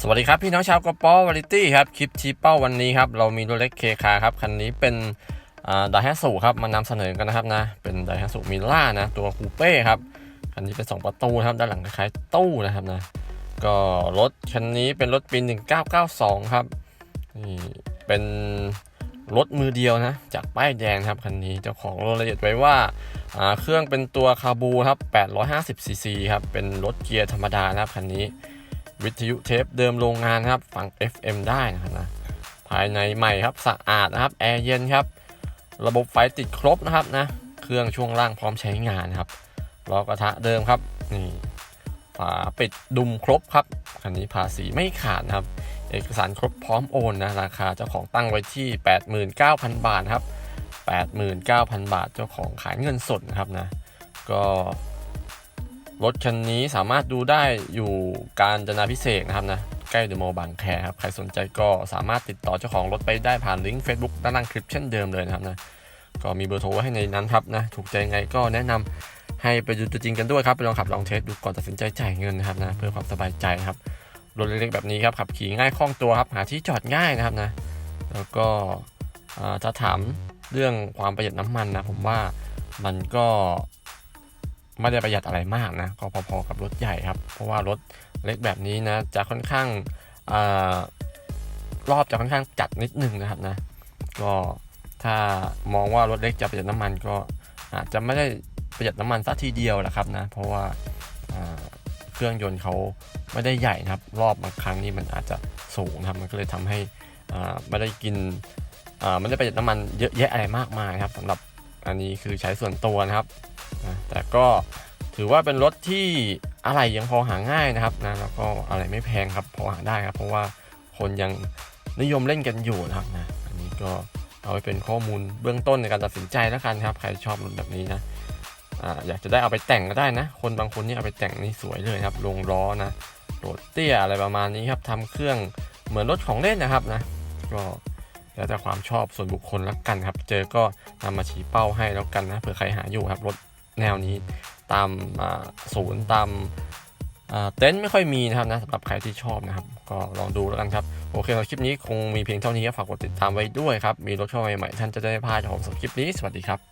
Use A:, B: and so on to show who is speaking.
A: สวัสดีครับ พี่น้องชาวกระป๋อวาริตี้ครับ คลิปชี้เป้าวันนี้ครับ เรามีรถเล็กเคคาครับ คันนี้เป็นดแฮสุครับมานำเสนอกันนะครับนะ เป็นดแฮสุมิล่านะ ตัวคูเป้ครับ คันนี้เป็น 2 ประตูครับ ด้านหลังคล้ายๆตู้นะครับนะ ก็รถคันนี้เป็นรถปี 1992 ครับนี่เป็นรถมือเดียวนะ จากป้ายแดงครับคันนี้เจ้าของรายละเอียดไว้ว่าอ่าเครื่องเป็นตัวคาบูครับ850ซีซีครับเป็นรถเกียร์ธรรมดานะครับคันนี้ วิทยุเทปเดิมโรงงานครับฟัง FM ได้นะครับนะภายในใหม่ครับสะอาดนะครับแอร์เย็นครับ ระบบไฟติดครบนะครับนะเครื่องช่วงล่างพร้อมใช้งานครับล้อกระทะเดิมครับนี่ฝาปิดดุมครบครับคันนี้ภาษีไม่ขาดนะครับ เอกสารครบพร้อมโอนนะราคาเจ้าของตั้งไว้ที่ 89,000 บาทครับ 89,000 บาทเจ้าของขายเงินสดนะครับนะก็ รถคันนี้สามารถดูได้อยู่การจนาพิเศษนะครับนะ ใกล้เดอะมบางแคครับ ใครสนใจก็สามารถติดต่อเจ้าของรถไปได้ผ่านลิงก์ Facebook ด้านล่างคลิปเช่นเดิมเลยนะครับนะ ก็มีเบอร์โทรไว้ให้ในนั้นครับนะ ถูกใจไงก็แนะนำให้ไปดูตัวจริงกันด้วยครับ ไปลองขับลองเทสดูก่อนตัดสินใจจ่ายเงินนะครับนะ เพื่อความสบายใจครับ รถเล็กๆแบบนี้ครับขับขี่ง่ายคล่องตัวครับหาที่จอดง่ายนะครับนะ แล้วก็อ่าถ้าถามเรื่องความประหยัดน้ำมันนะผมว่ามันก็ ไม่ได้ประหยัดอะไรมากนะก็พอๆกับรถใหญ่ครับ เพราะว่ารถเล็กแบบนี้นะจะค่อนข้างอรอบจะค่อนข้างจัดนิดนึงนะครับนะ ก็ถ้ามองว่ารถเล็กจะประหยัดน้ำมันก็อาจจะไม่ได้ประหยัดน้ำมันสักทีเดียวแหละครับนะ เพราะว่าเครื่องยนต์เขาไม่ได้ใหญ่นะครับ รอบบางครั้งนี่มันอาจจะสูงนะครับมันก็เลยทำให้อ่าไม่ได้กินอ่าไม่ได้ประหยัดน้ำมันเยอะแยะอะไรมากมายครับสำหรับอันนี้คือใช้ส่วนตัวนะครับ นะแต่ก็ถือว่าเป็นรถที่อะไรยังพอหาง่ายนะครับนะแล้วก็อะไรไม่แพงครับพอหาได้ครับ เพราะว่าคนยังนิยมเล่นกันอยู่นะครับนะอันนี้ก็เอาไปเป็นข้อมูลเบื้องต้นในการตัดสินใจแล้วกันครับ ใครชอบรถแบบนี้นะอ่าอยากจะได้เอาไปแต่งก็ได้นะ คนบางคนนี่เอาไปแต่งนี่สวยเลยครับ ลงล้อนะโหลดเตี้ยอะไรประมาณนี้ครับทำเครื่องเหมือนรถของเล่นนะครับนะก็แล้วแต่ความชอบส่วนบุคคลแล้วกันครับ เจอก็นำมาชี้เป้าให้แล้วกันนะเผื่อใครหาอยู่ครับรถ แนวนี้ตามศูนย์ตามเต็นท์ไม่ค่อยมีนะครับนะสำหรับใครที่ชอบนะครับ ก็ลองดูแล้วกันครับ โอเคสำหรับคลิปนี้คงมีเพียงเท่านี้ครับฝากกดติดตามไว้ด้วยครับ มีรถเข้ามาใหม่ๆท่านจะได้ไม่พลาดจากผมสำหรับคลิปนี้ สวัสดีครับ